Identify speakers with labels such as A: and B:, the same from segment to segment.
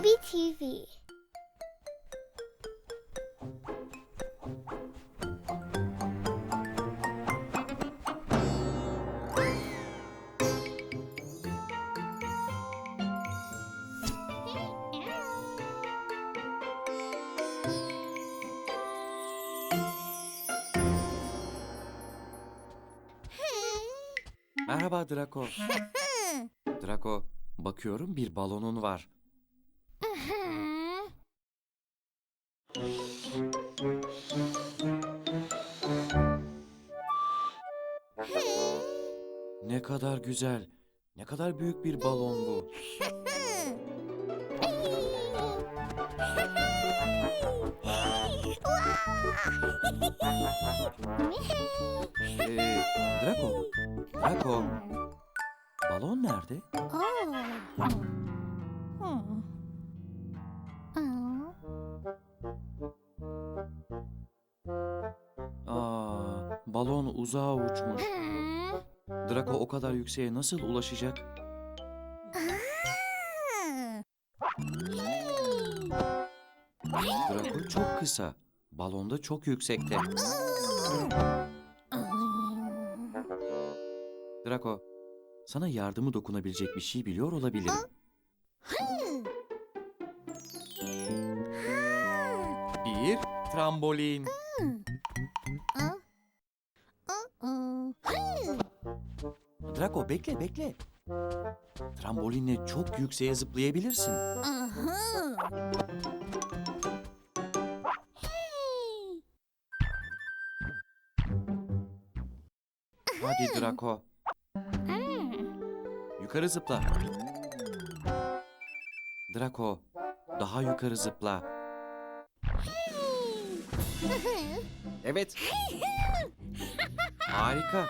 A: Baby TV.
B: Merhaba Draco. Draco, bakıyorum bir balonun var. Ne kadar güzel. Ne kadar büyük bir balon bu. Ee, Draco, Draco. Balon nerede? Aa, balon uzağa uçmuş. Draco o kadar yükseğe nasıl ulaşacak? Draco çok kısa. Balon da çok yüksekte. Draco, sana yardımı dokunabilecek bir şey biliyor olabilirim. Bir trambolin. Draco bekle bekle. Trambolinle çok yükseğe zıplayabilirsin. Hadi Draco. Yukarı zıpla. Draco, daha yukarı zıpla. Evet. Harika.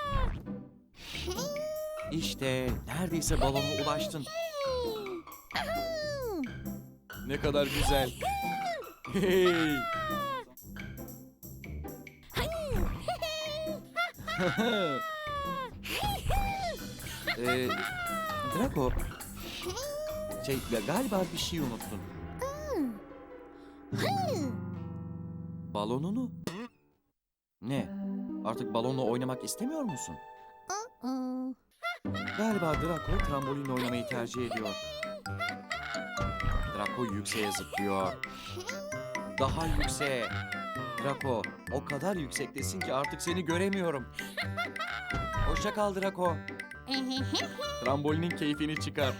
B: İşte neredeyse balona ulaştın. Ne kadar güzel. Hey. ee, Draco. Şey galiba bir şey unuttun. Balonunu. Ne? Artık balonla oynamak istemiyor musun? Galiba Draco trambolinle oynamayı tercih ediyor. Draco yükseğe zıplıyor. Daha yükseğe. Draco, o kadar yüksektesin ki artık seni göremiyorum. Hoşça kal Draco. Trambolinin keyfini çıkar.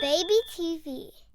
A: Baby TV.